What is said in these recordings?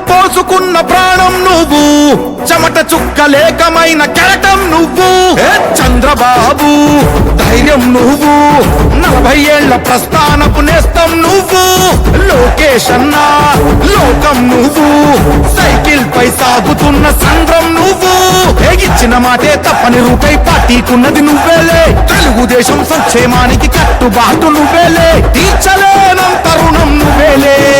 పోసుకున్న ప్రాణం నువ్వు. చెమట చుక్క లేకమైన కెరటం నువ్వు. చంద్రబాబు ధైర్యం నువ్వు. నలభై ఏళ్ళ ప్రస్థానపు నేస్తం నువ్వు. లోకేష్ అన్నా లోకం నువ్వు. సైకిల్ పై సాగుతున్న సంద్రం నువ్వు. ఇచ్చిన మాటే తప్పని రూపై పార్టీకున్నది నువ్వేలే. తెలుగుదేశం సంక్షేమానికి కట్టుబాటు నువ్వేలే. తీర్చలేనంత రుణం నువ్వేలే.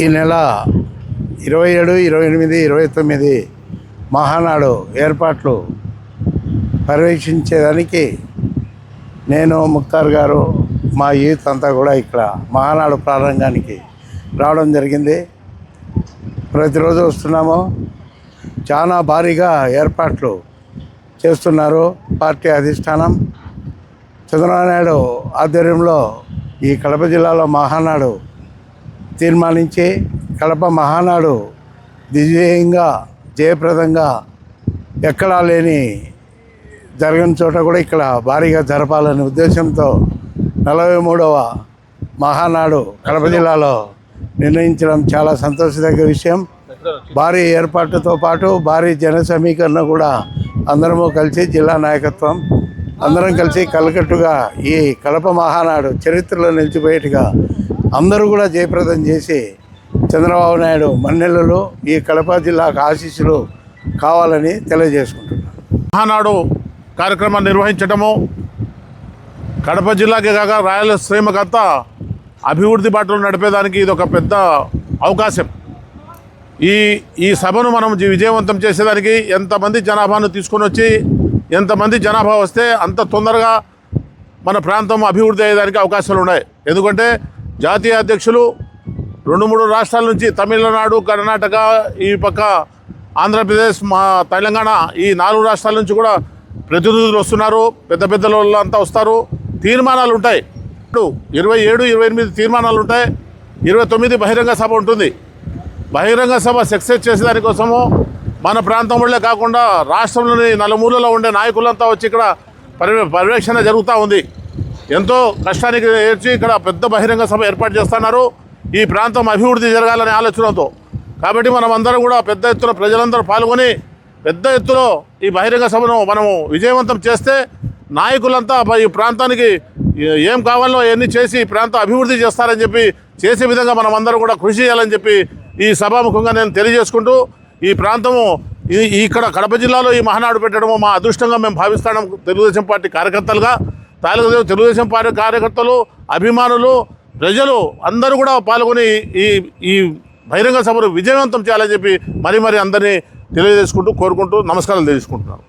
ఈ నెల ఇరవై ఏడు ఇరవై ఎనిమిది ఇరవై తొమ్మిది మహానాడు ఏర్పాట్లు పర్యవేక్షించేదానికి నేను ముక్తార్ గారు మా యూత్ అంతా కూడా ఇక్కడ మహానాడు ప్రారంభానికి రావడం జరిగింది. ప్రతిరోజు వస్తున్నాము. చాలా భారీగా ఏర్పాట్లు చేస్తున్నారు పార్టీ అధిష్టానం. చంద్రబాబు నాయుడు ఆధ్వర్యంలో ఈ కడప జిల్లాలో మహానాడు తీర్మానించి కడప మహానాడు దివ్యంగా జయప్రదంగా ఎక్కడా లేని జరగని చోట కూడా ఇక్కడ భారీగా జరపాలనే ఉద్దేశంతో నలభై మూడవ మహానాడు కడప జిల్లాలో నిర్ణయించడం చాలా సంతోషదగ్గ విషయం. భారీ ఏర్పాటుతో పాటు భారీ జన సమీకరణ కూడా అందరము కలిసి జిల్లా నాయకత్వం అందరం కలిసి కలకట్టుగా ఈ కడప మహానాడు చరిత్రలో నిలిచిపోయేట్టుగా అందరూ కూడా జయప్రదం చేసి చంద్రబాబు నాయుడు మన్నెలలో ఈ కడప జిల్లాకు ఆశీస్సులు కావాలని తెలియజేసుకుంటున్నాను. మహానాడు కార్యక్రమం నిర్వహించడము కడప జిల్లాకే కాక రాయలసీమకంతా అభివృద్ధి బాటలు నడిపేదానికి ఇది ఒక పెద్ద అవకాశం. ఈ ఈ సభను మనం విజయవంతం చేసేదానికి ఎంతమంది జనాభాను తీసుకొని వచ్చి ఎంతమంది జనాభా వస్తే అంత తొందరగా మన ప్రాంతం అభివృద్ధి అయ్యేదానికి అవకాశాలు ఉన్నాయి ఎందుకంటే జాతీయ అధ్యక్షులు రెండు మూడు రాష్ట్రాల నుంచి తమిళనాడు కర్ణాటక ఈ పక్క ఆంధ్రప్రదేశ్ మా తెలంగాణ ఈ నాలుగు రాష్ట్రాల నుంచి కూడా ప్రతినిధులు వస్తున్నారు. పెద్ద పెద్దల వాళ్ళంతా వస్తారు. తీర్మానాలు ఉంటాయి. ఇప్పుడు ఇరవై ఏడు ఇరవై ఎనిమిది తీర్మానాలు ఉంటాయి. ఇరవై తొమ్మిది బహిరంగ సభ ఉంటుంది. బహిరంగ సభ సక్సెస్ చేసేదానికోసము మన ప్రాంతంలో కాకుండా రాష్ట్రంలోని నలుమూలలో ఉండే నాయకులంతా వచ్చి ఇక్కడ పర్య పర్యవేక్షణ జరుగుతూ ఉంది. ఎంతో కష్టానికి ఏర్చి ఇక్కడ పెద్ద బహిరంగ సభ ఏర్పాటు చేస్తున్నారు. ఈ ప్రాంతం అభివృద్ధి జరగాలనే ఆలోచనతో. కాబట్టి మనం అందరం కూడా పెద్ద ఎత్తున ప్రజలందరూ పాల్గొని పెద్ద ఎత్తులో ఈ బహిరంగ సభను మనము విజయవంతం చేస్తే నాయకులంతా ఈ ప్రాంతానికి ఏం కావాలో అవన్నీ చేసి ఈ ప్రాంతం అభివృద్ధి చేస్తారని చెప్పి చేసే విధంగా మనం అందరం కూడా కృషి చేయాలని చెప్పి ఈ సభాముఖంగా నేను తెలియజేసుకుంటూ ఈ ప్రాంతము ఈ ఇక్కడ కడప జిల్లాలో ఈ మహానాడు పెట్టడము మా అదృష్టంగా మేము భావిస్తాం తెలుగుదేశం పార్టీ కార్యకర్తలుగా తెలుగుదేశం తెలుగుదేశం పార్టీ కార్యకర్తలు అభిమానులు ప్రజలు అందరూ కూడా పాల్గొని ఈ ఈ బహిరంగ సభను విజయవంతం చేయాలని చెప్పి మరీ మరీ అందరినీ తెలియజేసుకుంటూ కోరుకుంటూ నమస్కారాలు తెలుసుకుంటున్నాను